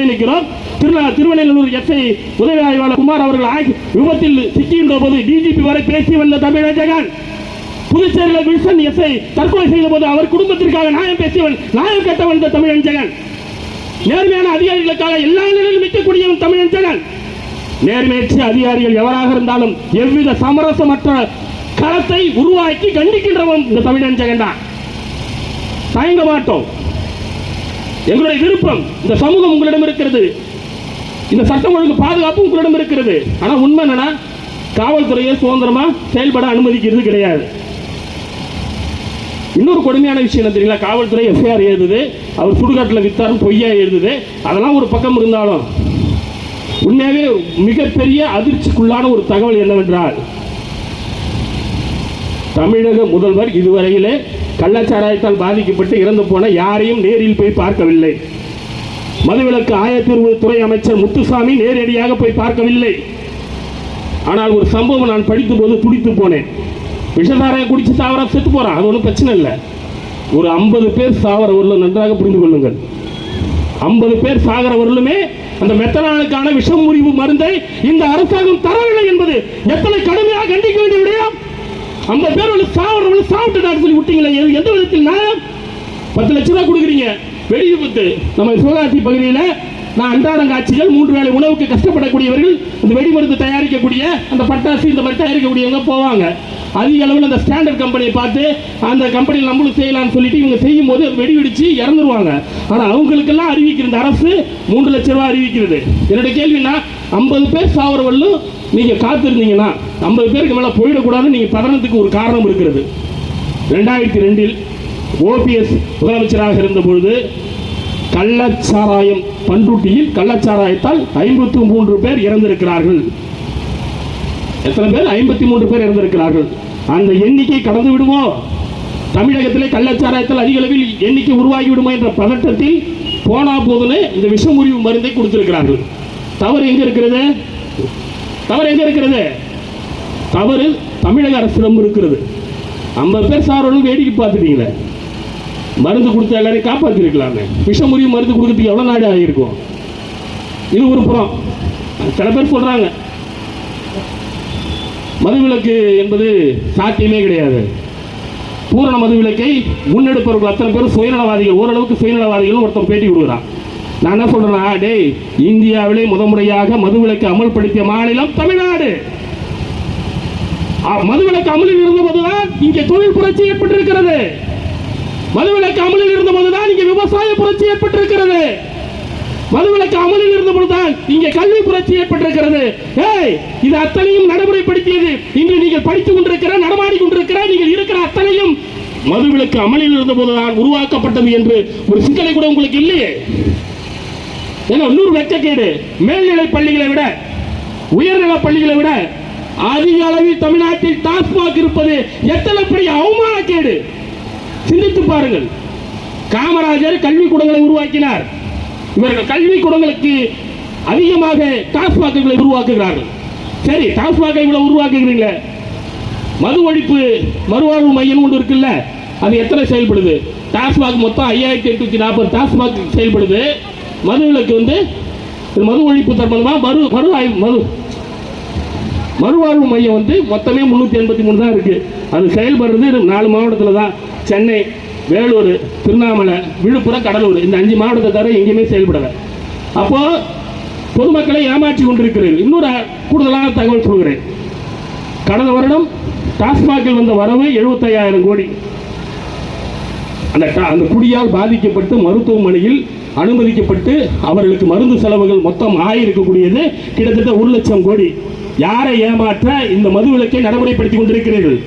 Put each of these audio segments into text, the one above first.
துணை நிற்கிறோம் திருநா திருவண்ணூர் எஸ்ஐ உதவி ஆய்வாளர் குமார் அவர்கள் ஆகி விபத்தில் சிக்கின்ற போது டிஜிபி வரை பேசி வந்த தமிழக புதுச்சேரியில் வில்சன் எஸ்ஐ தற்கொலை செய்த போது அவர் குடும்பத்திற்காக நியாயம் பேசியவன் நியாயம் கேட்டவன் இந்த தமிழன் ஜெகன் நேர்மையான அதிகாரிகளுக்காக எல்லா நிலையிலும் நிற்கக்கூடியவன் தமிழன் ஜெகன் நேர்மையற்ற அதிகாரிகள் எவராக இருந்தாலும் எவ்வித சமரசமற்ற களத்தை உருவாக்கி கண்டிக்கின்றவன் இந்த தமிழன் ஜெகன் தான். தயங்க மாட்டோம். எங்களுடைய விருப்பம் இந்த சமூகம் உங்களிடம் இருக்கிறது. இந்த சட்டம் ஒழுங்கு பாதுகாப்பு உங்களிடம் இருக்கிறது. ஆனால் உண்மை என்னன்னா காவல்துறையை சுதந்திரமா செயல்பட அனுமதிக்கிறது கிடையாது. இன்னொரு கொடுமையான விஷயம் என்ன தெரியுங்களா? காவல்துறை எஃப்ஐஆர் எழுதுது அவர் சுடுகாட்டில் வித்தாரும் பொய்யா எழுதுது. அதெல்லாம் ஒரு பக்கம் இருந்தாலும் உண்மையாகவே மிகப்பெரிய அதிர்ச்சிக்குள்ளான ஒரு தகவல் என்னவென்றால் தமிழக முதல்வர் இதுவரையிலே கள்ளச்சாராயத்தால் பாதிக்கப்பட்டு இறந்து போன யாரையும் நேரில் போய் பார்க்கவில்லை. மதுவிலக்கு ஆயத்தீர்வு துறை அமைச்சர் முத்துசாமி நேரடியாக போய் பார்க்கவில்லை. ஆனால் ஒரு சம்பவம் நான் படித்த போது துடித்து போனேன். விஷதாரையை குடிச்சு சாவரா செத்து போறான் அது ஒன்றும் பிரச்சனை இல்லை. ஒரு ஐம்பது பேர் சாவரவர்களும் நன்றாக புரிந்து கொள்ளுங்கள். ஐம்பது பேர் சாகிறவர்களுமே அந்த மெத்தனாலுக்கான விஷம் முறிவு மருந்தை இந்த அரசாங்கம் தரவில்லை என்பது ஐம்பது பேர் வந்து சாவரவர்கள் சாப்பிட்டு சொல்லி விட்டீங்களே எது- எந்த விதத்தில் நான் பத்து லட்சம் ரூபா கொடுக்குறீங்க? வெடி விபத்து நம்ம சிவகாசி பகுதியில் நான் அன்றாடம் காட்சிகள் மூன்று வேளை உணவுக்கு கஷ்டப்படக்கூடியவர்கள் இந்த வெடி மருந்து தயாரிக்கக்கூடிய அந்த பட்டாசு இந்த மாதிரி தயாரிக்கக்கூடியவங்க போவாங்க. அதிக அளவில் அந்த ஸ்டாண்டர்ட் கம்பெனியை பார்த்து அந்த கம்பெனியில் நம்மளும் செய்யலாம்னு சொல்லிட்டு இவங்க செய்யும் போது வெடி வெடிச்சு இறந்துருவாங்க. ஆனால் அவங்களுக்கெல்லாம் அறிவிக்கிற இந்த அரசு மூன்று லட்ச ரூபா அறிவிக்கிறது. என்னுடைய கேள்வினா ஐம்பது பேர் சாவரவள்ளும் நீங்கள் காத்திருந்தீங்கன்னா ஐம்பது பேருக்கு மேலே போயிடக்கூடாதுன்னு நீங்கள் பதனத்துக்கு ஒரு காரணம் இருக்கிறது. ரெண்டாயிரத்தி ரெண்டில் ஓபிஎஸ் முதலமைச்சராக இருந்தபொழுது கள்ளச்சாராயம் பண்ருட்டியில் கள்ளச்சாராயத்தால் ஐம்பத்தி மூன்று பேர் இறந்திருக்கிறார்கள். எத்தனை பேர்? ஐம்பத்தி மூன்று பேர் இறந்திருக்கிறார்கள். அந்த எண்ணிக்கை கடந்து விடுமோ? தமிழகத்திலே கள்ளச்சாராயத்தால் அதிக அளவில் எண்ணிக்கை உருவாகி விடுமோ என்ற பதட்டத்தில் போனா போதுன்னு இந்த விஷமுறிவு மருந்தை கொடுத்திருக்கிறார்கள். தவறு எங்க இருக்கிறது? தவறு எங்கே இருக்கிறது? தவறு தமிழக அரசிடம் இருக்கிறது. ஐம்பது பேர் சாரோடு வேடிக்கை பார்த்துட்டீங்களே? மருந்து கொடுத்த எல்லாரையும் காப்பாற்றிருக்கலாமே விஷமுறிவு மருந்து கொடுக்கறதுக்கு எவ்வளோ நாடு ஆகியிருக்கும்? இது ஒரு புறம். சில பேர் சொல்கிறாங்க மதுவிலக்கு என்பது சாத்தியமே கிடையாது. பூரண மதுவிலக்கை முன்னெடுப்பவர்கள் அத்தனை பேரும் சுயநலவாதிகள். ஓரளவுக்கு சுயநலவாதிகள் ஒருத்தன் பேட்டி கொடுக்குறான். நான் என்ன சொல்றேன்னா டேய் இந்தியாவிலே முதன்முறையாக மதுவிலக்கு அமல்படுத்திய மாநிலம் தமிழ்நாடு. மதுவிலக்கு அமலில் இருந்தபோதுதான் இங்கே தொழில் புரட்சி ஏற்பட்டிருக்கிறது. மதுவிலக்கு அமலில் இருந்தபோதுதான் இங்கே விவசாய புரட்சி ஏற்பட்டிருக்கிறது. மதுவிலக்கு அமலில் இருந்தபோதுதான் இங்கே கல்வி புரட்சி ஏற்பட்டிருக்கிறது. ஏய் இது அத்தனையும் நடைமுறைப்படுத்தியது. இன்று நீங்கள் படித்துக் கொண்டிருக்கிற நடமாடி கொண்டிருக்கிற நீங்கள் இருக்கிற அத்தனையும் மதுவிலக்கு அமலில் இருந்தபோதுதான் உருவாக்கப்பட்டது என்று ஒரு சிந்தனை கூட உங்களுக்கு இல்லையே. ஏன்னா இன்னொரு வெட்கக்கேடு மேல்நிலை பள்ளிகளை விட உயர்நிலை பள்ளிகளை விட அதிக அளவில் தமிழ்நாட்டில் டாஸ்மாக் இருப்பது எத்தனை பெரிய அவமானக்கேடு? சிந்தித்து பாருங்கள். காமராஜர் கல்வி கூடங்களை உருவாக்கினார். இவர்கள் கல்வி கூடங்களுக்கு அதிகமாக டாஸ்மாக்குகளை உருவாக்குகிறார்கள். சரி டாஸ்மாகை இவ்வளவு உருவாக்குகிறீங்களே? மது ஒழிப்பு மறுவாழ்வு மையம் ஒன்று இருக்குல்ல அது எத்தனை செயல்படுது? டாஸ்மாக் மொத்தம் ஐயாயிரத்தி எட்நூத்தி நாற்பது டாஸ்மாக் செயல்படுது. மதுவிலக்கு வந்து மது ஒழிப்பு தர்மமாக மறு மறு ஆய்வு மது. மறுவாழ்வு மையம் வந்து மொத்தமே முந்நூற்றி எண்பத்தி மூணு தான் இருக்குது அது செயல்படுறது நாலு மாவட்டத்தில் தான். சென்னை வேலூர் திருவண்ணாமலை விழுப்புரம் கடலூர். இந்த அஞ்சு மாவட்டத்தை தவிர எங்கேயுமே செயல்படலை. அப்போது பொதுமக்களை ஏமாற்றி கொண்டிருக்கிறீர்கள். இன்னொரு கூடுதலான தகவல் சொல்கிறேன். கடந்த வருடம் டாஸ்மாகில் வந்த வரவு 75000 கோடி. அந்த டா- அந்த குடியால் பாதிக்கப்பட்டு மருத்துவமனையில் அனுமதிக்கப்பட்டு அவர்களுக்கு மருந்து செலவுகள் மொத்தம் ஆயிருக்கக்கூடியது கிட்டத்தட்ட ஒரு லட்சம் கோடி. யாரை ஏமாற்ற இந்த மதுவிலக்கை நடைமுறைப்படுத்தி கொண்டிருக்கிறீர்கள்?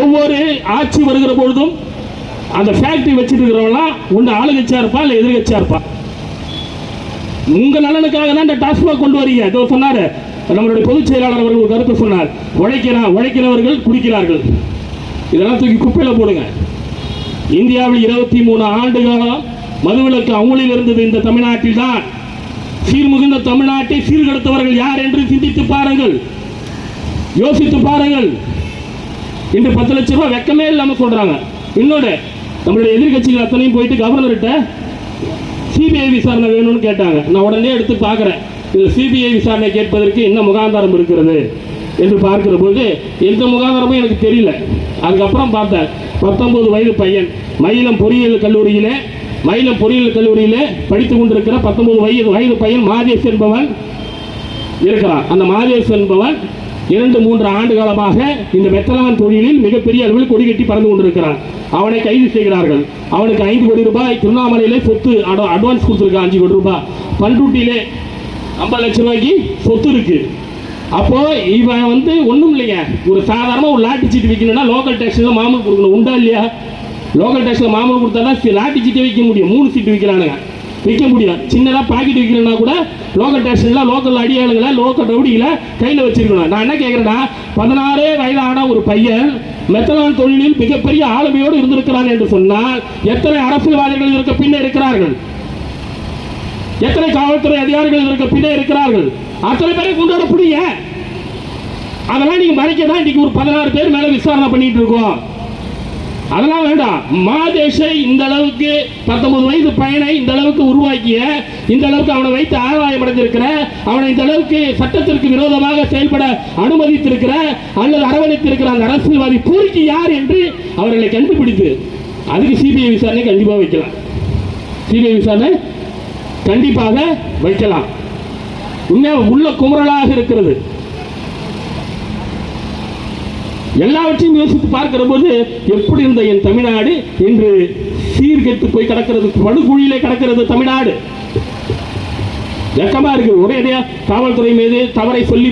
ஒவ்வொரு ஆட்சி வருகிற பொழுதும் அந்த ஃபேக்டரி வச்சிருக்கிறவங்களாம் ஒன்று ஆளுங்கட்சியா இருப்பா இல்லை எதிர்கட்சியா இருப்பா? உங்க நலனுக்காக தான் இந்த டாஸ்மாக் கொண்டு வரீங்க. இதோ சொன்னாரு. நம்மளுடைய பொதுச் செயலாளர் அவர்கள் ஒரு கருத்து சொன்னார். உழைக்கிறான் உழைக்கிறவர்கள் குடிக்கிறார்கள். இதெல்லாம் தூக்கி குப்பையில் போடுங்க. இந்தியாவில் இருபத்தி மூணு ஆண்டு காலம் மதுவிலக்கு அமுலில் இருந்தது இந்த தமிழ்நாட்டில் தான். சீர்மிகுந்த தமிழ்நாட்டை சீர்கெடுத்தவர்கள் யார் என்று சிந்தித்து பாருங்கள். யோசித்து பாருங்கள். இன்று பத்து லட்சம் ரூபாய் வெக்கமே இல்லாமல் சொல்றாங்க. இன்னொரு நம்மளுடைய எதிர்க்கட்சிகள் அத்தனையும் போயிட்டு கவர்னர்கிட்ட சிபிஐ விசாரணை வேணும்னு கேட்டாங்க. நான் உடனே எடுத்து பார்க்குறேன். இதில் சிபிஐ விசாரணை கேட்பதற்கு என்ன முகாந்தாரம் இருக்கிறது என்று பார்க்கிற போது எந்த முகாந்தாரமும் எனக்கு தெரியல. அதுக்கப்புறம் பார்த்தேன். பத்தொன்பது வயது பையன். மயிலம் பொறியியல் கல்லூரியில் மயிலம் பொறியியல் கல்லூரியிலே படித்து கொண்டிருக்கிற பத்தொன்பது வயது வயது பையன் மாதேஷ் என்பவன் இருக்கிறான். அந்த மாதேஷ் என்பவன் இரண்டு மூன்று ஆண்டு காலமாக இந்த மெத்தலவன் தொழிலில் மிகப்பெரிய அளவில் கொடி கட்டி பறந்து கொண்டிருக்கிறான். அவனை கைது செய்கிறார்கள். அவனுக்கு ஐந்து கோடி ரூபாய் திருவண்ணாமலையிலே சொத்து அட- அட்வான்ஸ் கொடுத்துருக்கான் அஞ்சு கோடி ரூபாய். பண்ருட்டியிலே ஐம்பது லட்சம் ரூபாய்க்கு சொத்து இருக்குது அப்போ இவன் வந்து ஒன்றும் இல்லைங்க ஒரு சாதாரண ஒரு லாட்டி சீட்டு விற்கணும்னா லோக்கல் டேக்ஸில் மாமூல் கொடுக்கணும். உண்டா இல்லையா? லோக்கல் டேக்ஸில் மாமூல் கொடுத்தா தான் லாட்டி சீட்டை விற்க முடியும். மூணு சீட்டு விற்கிறானுங்க விற்க முடியும். சின்னதாக பாக்கெட் விற்கிறேன்னா கூட லோக்கல் டேக்ஸ்ல லோக்கல் அடியாளுங்களை லோக்கல் ரவுடிகளை கையில் வச்சிருக்கணும். நான் என்ன கேட்குறேன்னா பதினாறே வயதான ஒரு பையன் மெத்தனான் தொழிலில் மிகப்பெரிய ஆளுமையோடு இருந்திருக்கிறான் என்று சொன்னால் எத்தனை அரசியல்வாதிகள் இருக்க பின்னே இருக்கிறார்கள்? எத்தனை காவல்துறை அதிகாரிகள் இருக்க பின்னே இருக்கிறார்கள்? அத்தனை பேரை கொண்டு வர புடிங்க அதெல்லாம் நீங்க மறைக்க தான் இன்னைக்கு ஒரு பதினாறு பேர் மேல விசாரணை பண்ணிட்டு இருக்கோம். அதெல்லாம் வேண்டாம். மாதேஷை இந்த அளவுக்கு பத்தொன்பது வயது பையனை இந்த அளவுக்கு உருவாக்கிய இந்த அளவுக்கு அவனை வைத்து ஆதாயம் அடைந்திருக்கிற அவனை இந்த அளவுக்கு சட்டத்திற்கு விரோதமாக செயல்பட அனுமதித்திருக்கிற அல்லது அரவணைத்திருக்கிற அந்த அரசியல்வாதி பூரிக்கு யார் என்று அவர்களை கண்டுபிடித்து அதுக்கு சிபிஐ விசாரணை கண்டிப்பாக வைக்கலாம். சிபிஐ விசாரணை கண்டிப்பாக வைக்கலாம். உண்மையாக உள்ள குமரலாக இருக்கிறது. எல்லாவற்றையும் யோசித்து பார்க்கிற போது எப்படி இருந்த என் தமிழ்நாடு? இன்று சீர்கெட்டு போய் கிடக்கிறது படுகுழியிலே கிடக்கிறது தமிழ்நாடு. வெக்கமா இருக்கு. ஒரே காவல்துறை மீது தவறை சொல்லி